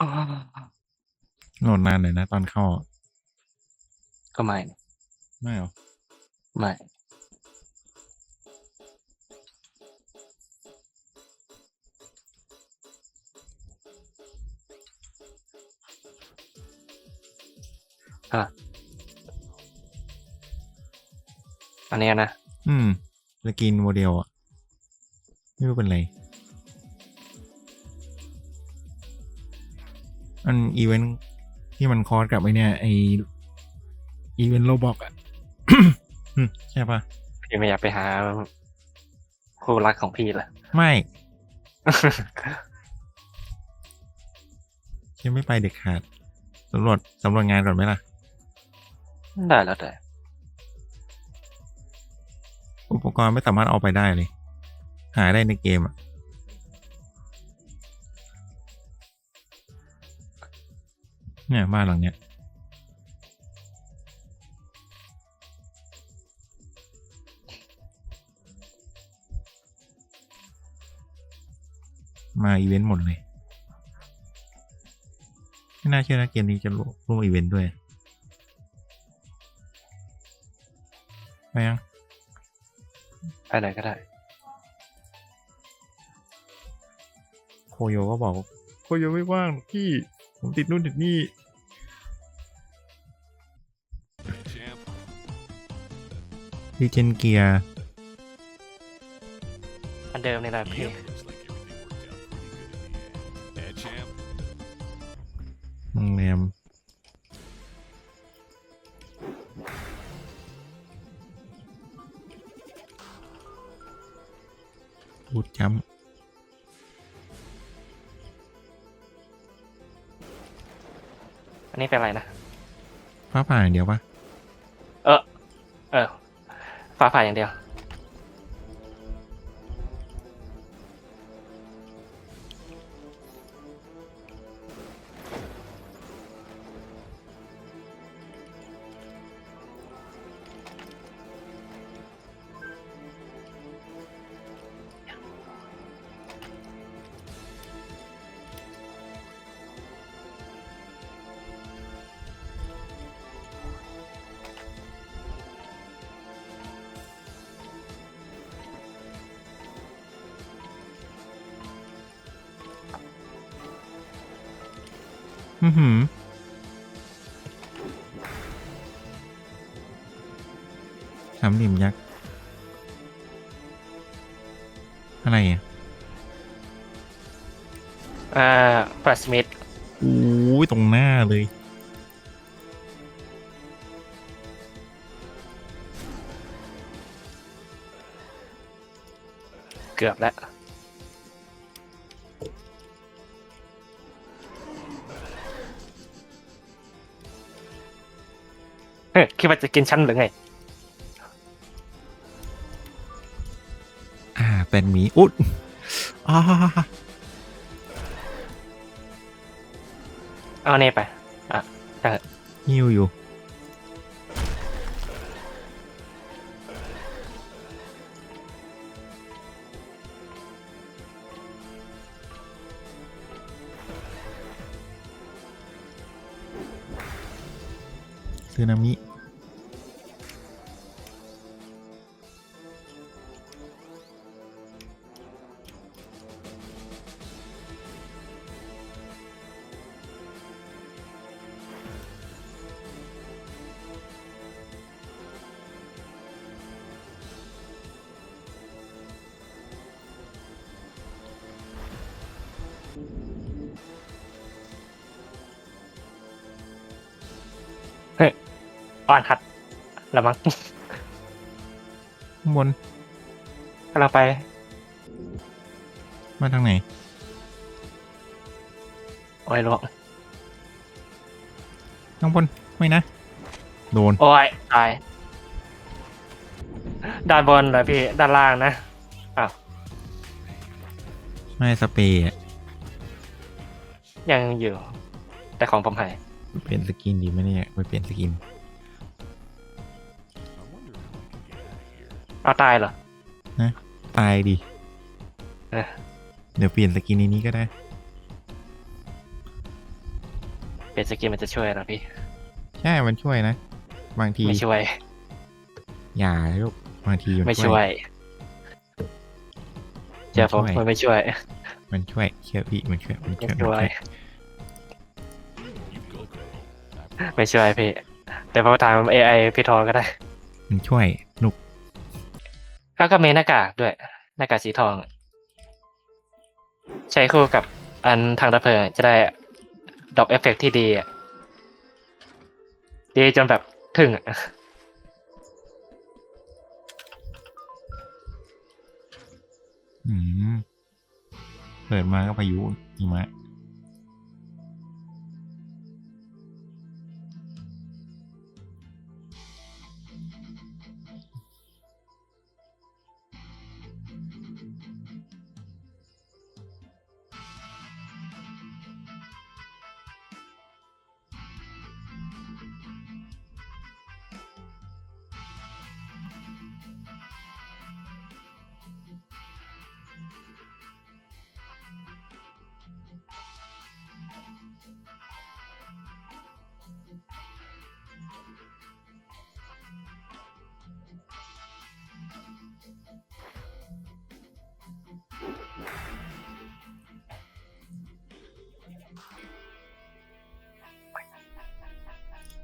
อ๋อโหลดนานหน่อยนะตอนเข้าก็ไม่ไม่หรอ ไม่ฮะอันเนี้ยนะ อืมสกินโมเดลอะไม่รู้เป็นไร อันอีเวนท์ที่มันคอร์สกับไอเนี่ยไออีเวนต์โลบอกอะอืมใช่ปะพี่ไม่อยากไปหาคู่รักของพี่ละไม่ยังไม่ไปเด็กขาดสำรวจสำรวจงานก่อนไหมล่ะ ได้แล้วแต่ อุปกรณ์ไม่สามารถเอาไปได้เลย หาได้ในเกมอะ เนี่ยบ้านหลังเนี้ยมาอีเวนต์หมดเลย ไม่น่าเชื่อนะเกมนี้จะร่วมอีเวนต์ด้วยไปยังไปไหนก็ได้ โคโยก็บอกว่าโคโยไม่ว่างหรอกพี่ ผมติดนู่นติดนี่ ดีเจนเกียร์อันเดิมนี่แหละพี่โรงแรมบูดจัมป์อันนี้เป็นอะไรนะ ฟ้าผ่าอย่างเดียวปะเออ เออ ฟ้าผ่าอย่างเดียว อือหือสามเหลี่ยมยักษ์ อะไรอะอ่าปรัสมิธโอ้ยตรงหน้าเลย เกือบแล้ว เฮ้ยคิดว่าจะกินชั้นหรือไง อ่า เป็นหมีอุ๊ดอ่าเอาเน่ไป อะได้หิวอยู่ ซึ นามิอ่อนหัดละมั้ง ข้างบนกำลังไปมาทางไหน โอ้ยลวงข้างบนไม่นะ โดน โอ้ยตาย ด้านบนเหรอพี่ ด้านล่างนะอ้าวไม่สเปรย์อะยังอยู่ แต่ของผมหายเปลี่ยนสกินดีไหมเนี่ยไปเปลี่ยนสกิน เอาตายเหรอ ตายดิ เอ๊ะ เดี๋ยวเปลี่ยนสกินในนี้ก็ได้ เปลี่ยนสกินมันจะช่วยเหรอพี่ ใช่ มันช่วยนะ บางที ไม่ช่วย อย่าลูกบางทีนไม่ช่วยเจอผมมันช่วยมันไม่ช่วย มันช่วย เชื่อพี่ มันช่วย มันช่วยไม่มันช่ช่ววย ย ไม่ช่วยพี่ แต่พอถาม AI พี่ทองก็ได้ มันช่วยนุก แล้วก็มีหน้ากากด้วย หน้ากากสีทอง ใช้คู่กับอันทางดับเพลิงจะได้ดอปเอฟเฟกที่ดีอะดีจนแบบถึงอะอืมเปิดมาก็พายุหิม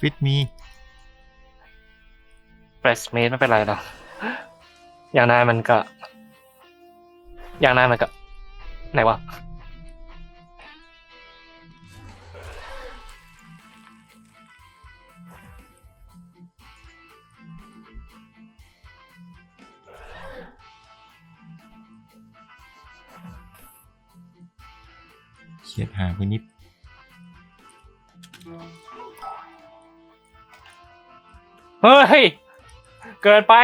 ฟิตมีเปรสเมดไม่เป็นไรหรอกอย่างนายมันก็ อย่างนายมันก็ ไหนวะ เฮ้ย เกินไป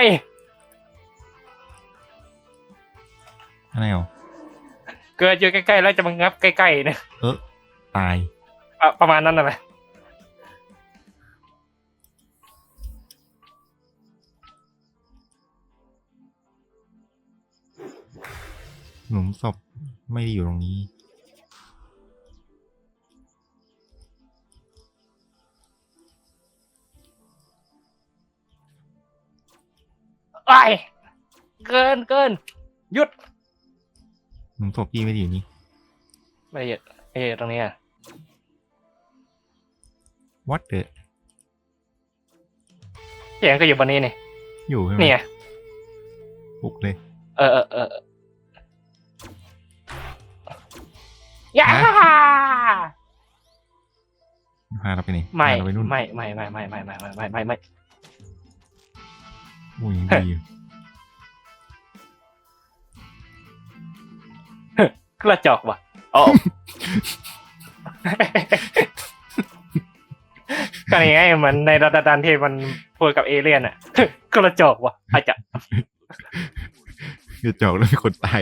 อะไรอะเกิดอยู่ใกล้ๆแล้วจะมางับใกล้ๆเนี่ยเออตาย อะประมาณนั้นน่ะไหมหลุมศพไม่ได้อยู่ตรงนี้ ไอ้ยเกินเกินหยุดหลุมศพพี่ไม่ได้อยู่นี่ไม่ได้หยุดไม่ได้หยุดตรงนี้อะวัดเดอเสียงก็อยู่บนนี้นี่อยู่ใช่ไหมนี่ไงปลุกเลยเออเออเออเออย่าพาเราไปไหนไม่พาเราไปนู่นไม่ไม่ไม่ไม่ไม่ไม่ไม่ไม่ไม่ ไม่อุ้ยดีอยู่กระจอกว่ะอ๋อก็นี่ไงเหมันในรัตดันที่มันพูดกับเอเลี่ยนอะกระจอกว่ะอาจจะจะจอกแล้วมีคนตาย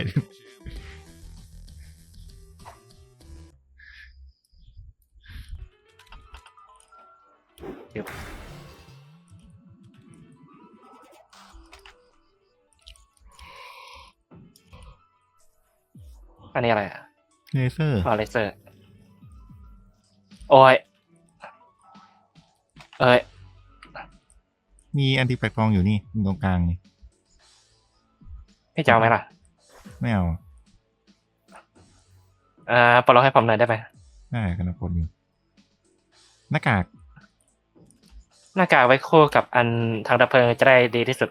อันนี้อะไรอะเลเซอร์ออเลเซอร์ โอ้ย เอ้ย มีอันติแปลกฟองอยู่นี่ตรงกลางนี่พี่จะเอาไหมล่ะ ไม่เอาอ่าปลดล็อกให้ผมหน่อยได้ไหมได้กันนะคนอยู่หน้ากากหน้ากากไว้คู่กับอันทางดับเพลิงจะได้ดีที่สุด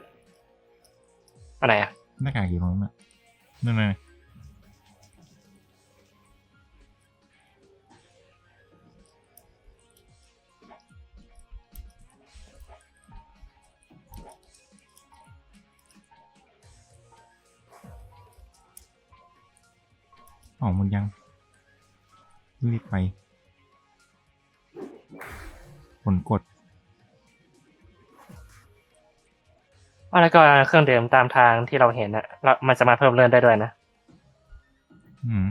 อันไหนอะ หน้ากากอยู่ตรงนั้นน่ะนั่นน่ะ ออกมันยัง รีบไป ผลกดอ๋อแล้วก็เครื่องดื่มตามทางที่เราเห็นนะเรามันสามารถเพิ่มเลื่อนได้ด้วยนะ อืม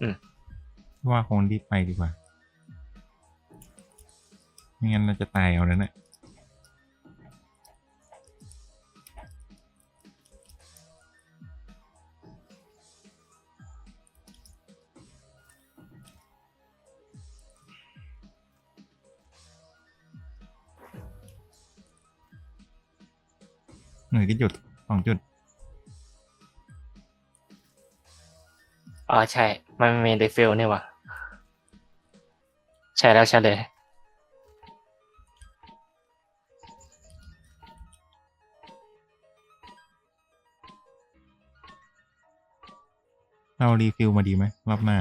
อืม ว่าคงรีบไปดีกว่า ไม่งั้นเราจะตายเอาแล้วนะ หนึ่งจุดสองจุด อ๋อใช่ มันมีรีฟิลนี่หว่ะใช่แล้วใช่เลย เรารีฟิลมาดีไหมรอบหน้า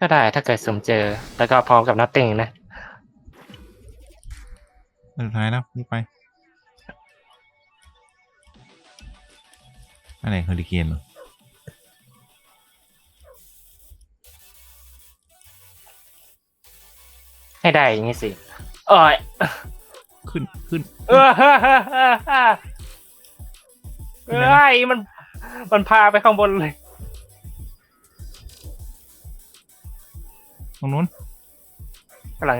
ก็ได้ถ้าเกิดสมเจอ แล้วก็พร้อมกับนัตติงนะ สุดท้ายแล้วรีบไป อะไรเฮอริเคนเหรอให้ได้อย่างนี้สิโอ้ยขึ้นขึ้นเออเฮ้อเฮ้อเฮ้อเฮ้อเอ้ยมันมันพาไปข้างบนเลย ตรงนู้นกำลัง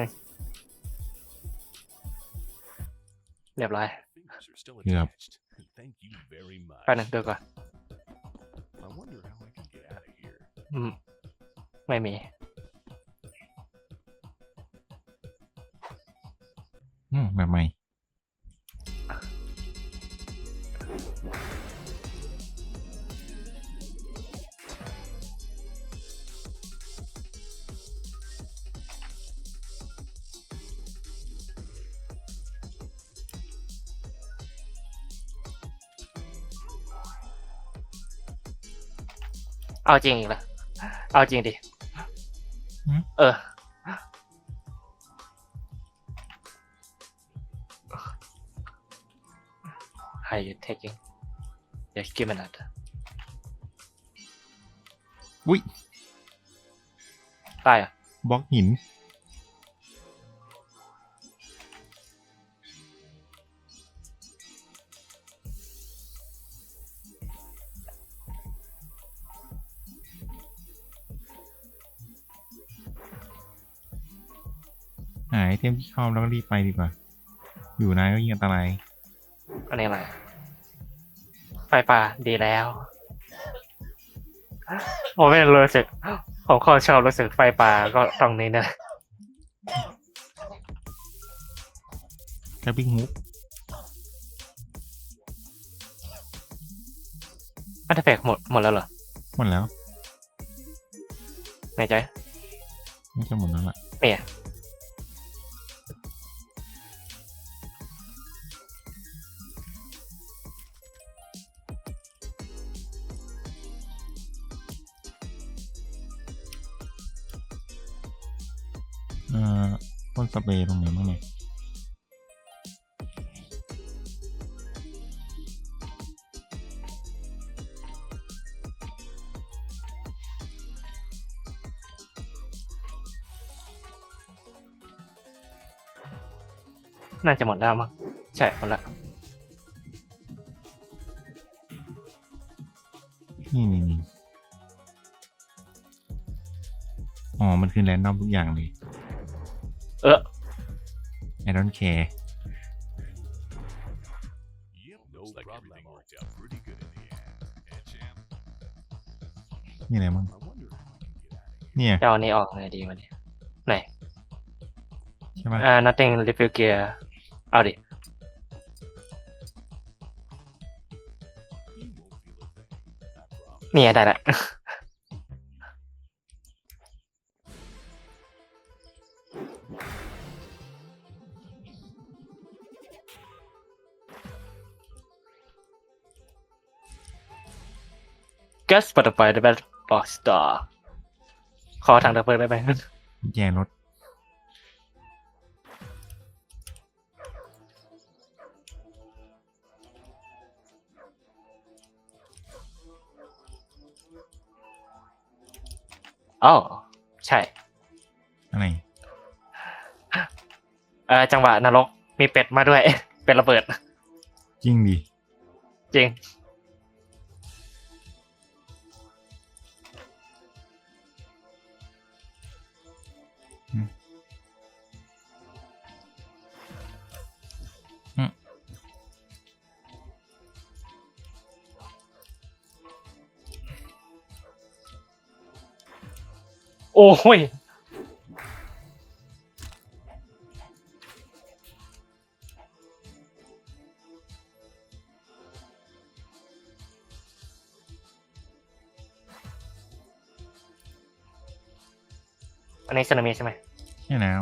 เรียบร้อย Fingers are still Yep. attached. Thank you very much. แป๊บนึงดูก่อน I wonder how I can get out of here. อืมไม่มี อืมแบบใหม่ เอาจริงอีกแล้วเอาจริงดิ หืม เออ How you taking? Just give me that. อุ้ยตายอะบล็อกหิน เทมที่ชอบแล้วก็รีบไปดีกว่า อยู่นานก็ยิ่งอันตรายอันนี้อะไรไฟป่าดีแล้ว ผมไม่รู้สึกผมข้อชอบรู้สึกไฟป่าก็ตรงนี้นะแคปปิ้งฮุกอันเฟกหมดหมดแล้วเหรอ หมดแล้วในใจน่าจะหมดแล้วล่ะเนี่ย พ่นสเปรย์ตรงไหนบ้างเนี่ยน่าจะหมดแล้วมั้งใช่หมดละนี่นี่นี่อ๋อ มันคือแรนดอมทุกอย่างเลย เออ I don't care Yep, no problem. Everything worked out pretty good in the end. And champ, นี่อะไรมั้ง I wonder how I can get out of here. เนี่ย จะเอาอันนี้ออกไงดีวันนี้ไหน ใช่ปะอ่า nothing refill gear เอาดิ You won't feel a thing. I promise. เนี่ยได้ละ Gas butterfly the best box star ขอถังดับเพลิงได้ไหมแย่รถอ๋อใช่ อะไรเออจังหวะนรกมีเป็ดมาด้วย เป็ดระเบิด จริงดิ จริง โอ้ยอันนี้สนามใช่ไหม นี่แล้ว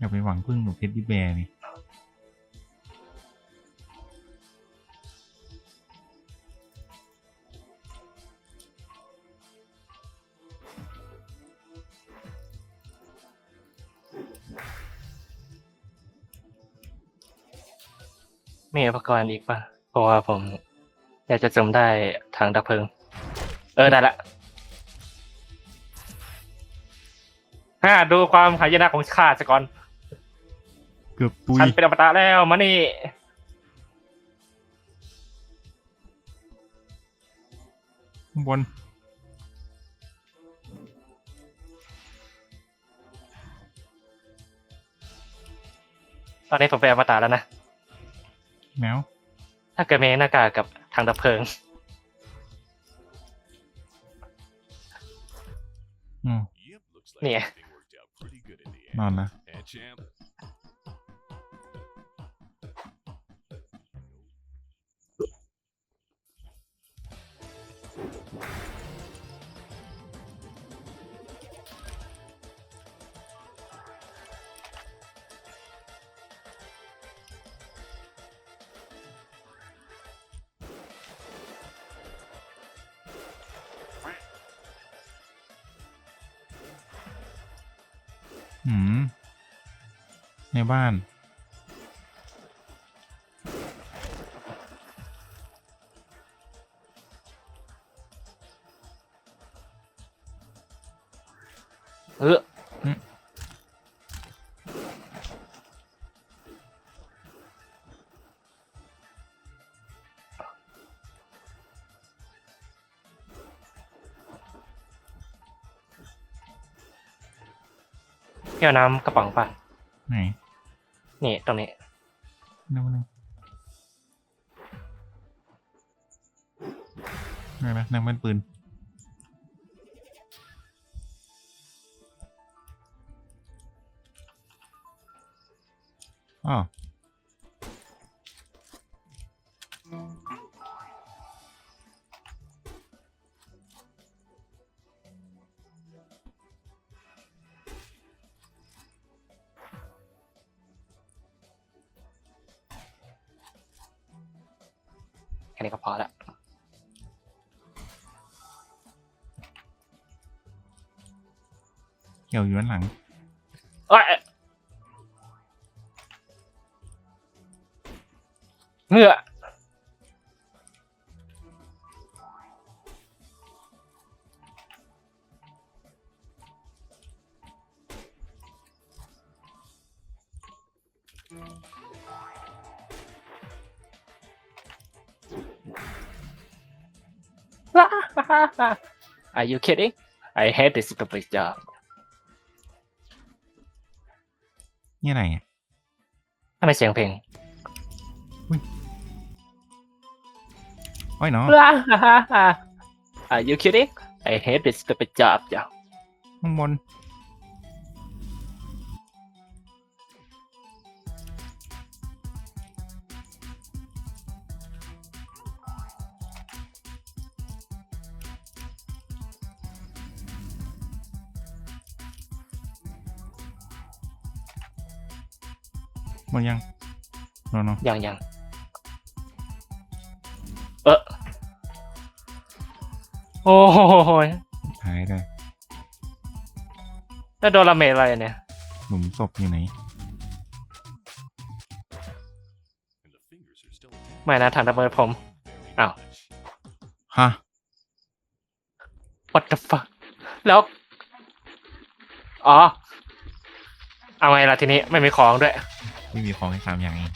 อย่าไปหวังพึ่งหนูเพชรดิแบร์นี่มีอุปกรณ์อีกป่ะ เพราะว่าผมอยากจะจมได้ทางดับเพลิง เออ ได้ละฮ่าดูความหายนะของข้าซะก่อนเกือบตุยฉันเป็นอมตะแล้วมานี่ข้างบนตอนนี้ผมเป็นอมตะแล้วนะ แมวถ้าเกิดมีหน้ากากกับทางดับเพลิง อืม Yep, looks like Yeah. everything worked out pretty good in the น end. อนละ And champ, ในบ้าน เที่ยวน้ำกระป๋องป่ะ ไหนนี่ตรงนี้นั่งนั่งนั่งนะนั่งเป็นปืนอ๋อแค่นี้ก็พอละเกี่ยวอยู่ด้านหลังเอ้ยเหงื่อ Are you kidding? I hate this stupid job. นี่อะไรอะทำไมเสียงเพลงโอ้ยเนาะ Are you kidding? I hate this stupid job จ้ะข้างบน หมดยังรอเนาะยังยังเออโอ้โหยท้ายเลยแล้วโดนละเมดอะไรเนี่ย หลุมศพอยู่ไหน and the fingers are still attached ไม่นะถังระเบิดผม very Ow. much. ฮะ what the fuck แล้ว อ๋อ เอาไงล่ะทีนี้ไม่มีของด้วย ที่มีของให้สามอย่างเอง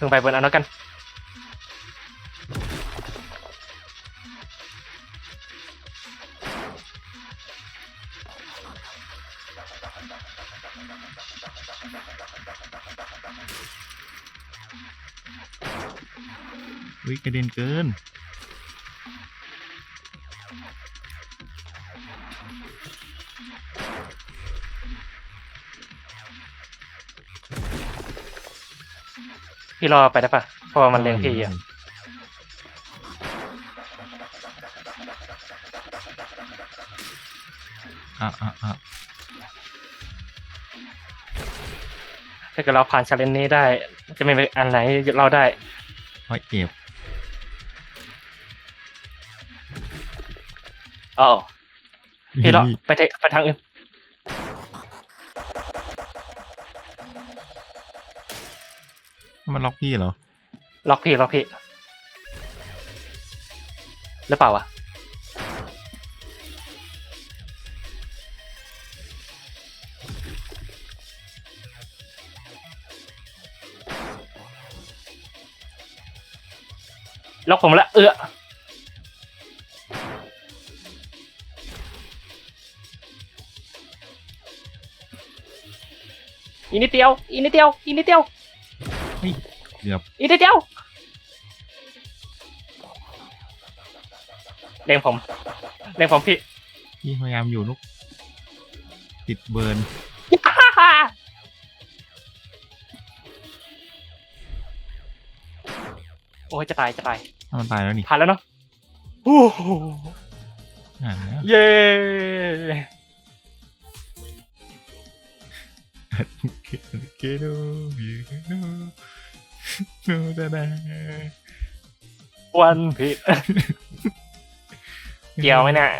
ลงไปบนเอาแล้วกัน วิกระเด็นเกิน พี่รอไปได้ปะเพราะว่ามันเลี้ยงพี่อะอะอะอะถ้าเกิดเราผ่านชาเลนจ์นี้ได้ จะไม่มีอันไหนเราได้เพราะเจ็บอ๋อ พี่รอนี่ไปเทไปทางอื่นมันล็อกพี่เหรอ ล็อกพี่ล็อกพี่หรือเปล่าวะล็อกผมละเอื้อ นิดเดียว อีกนิดเดียว อีกนิดเดียวเฮ้ยเกือบ อีกนิดเดียวเล็งผมเล็งผมพี่ พี่พยายามอยู่ลูกติดเบิร์นโอ้ยจะตายจะตายถ้ามันตายแล้วนี่ผ่านแล้วเนาะโอ้โหอ่านแล้วเย้ เกโดบิโนโนดาดาวันผิด เกี่ยวไหมเนี่ย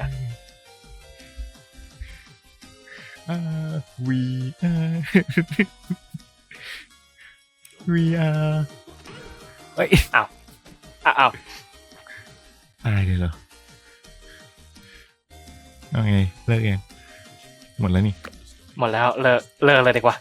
อ่า we are we are เฮ้ยอ้าวอ้าวตายเลยเหรอเอาไงเลิกเองหมดแล้วนี่ หมดแล้วเลิกเลิกเลยดีกว่า